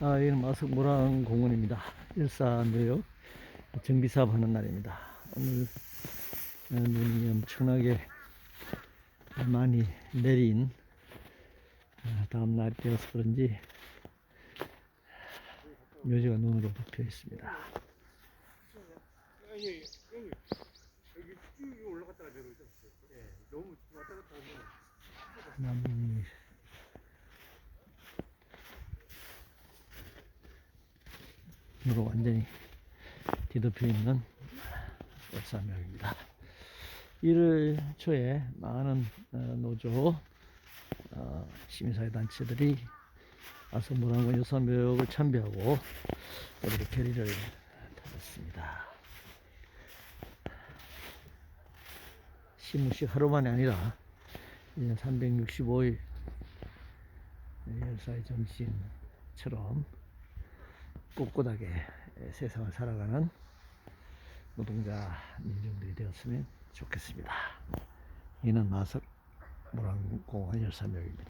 아, 여기는 마석 모랑 공원입니다. 일산묘역 정비사업 하는 날입니다. 오늘 어, 눈이 엄청나게 많이 내린 아, 다음 날이 되어서 그런지 묘지가 눈으로 덮여 있습니다. 아니, 형님, 여기 쭉 올라갔다가 내려오죠. 예, 너무 왔다 갔다 하면 나무 으로 완전히 뒤덮여 있는 월산묘입니다. 1월 초에 많은 어, 노조 어, 시민사회 단체들이 아성문화원 유산묘역을 참배하고 우리 결의를 달았습니다. 시무식 하루만이 아니라 1년 365일 열사의 정신처럼 꿋꿋하게 세상을 살아가는 노동자 민중들이 되었으면 좋겠습니다. 이는 마석 모란공원 열사묘입니다.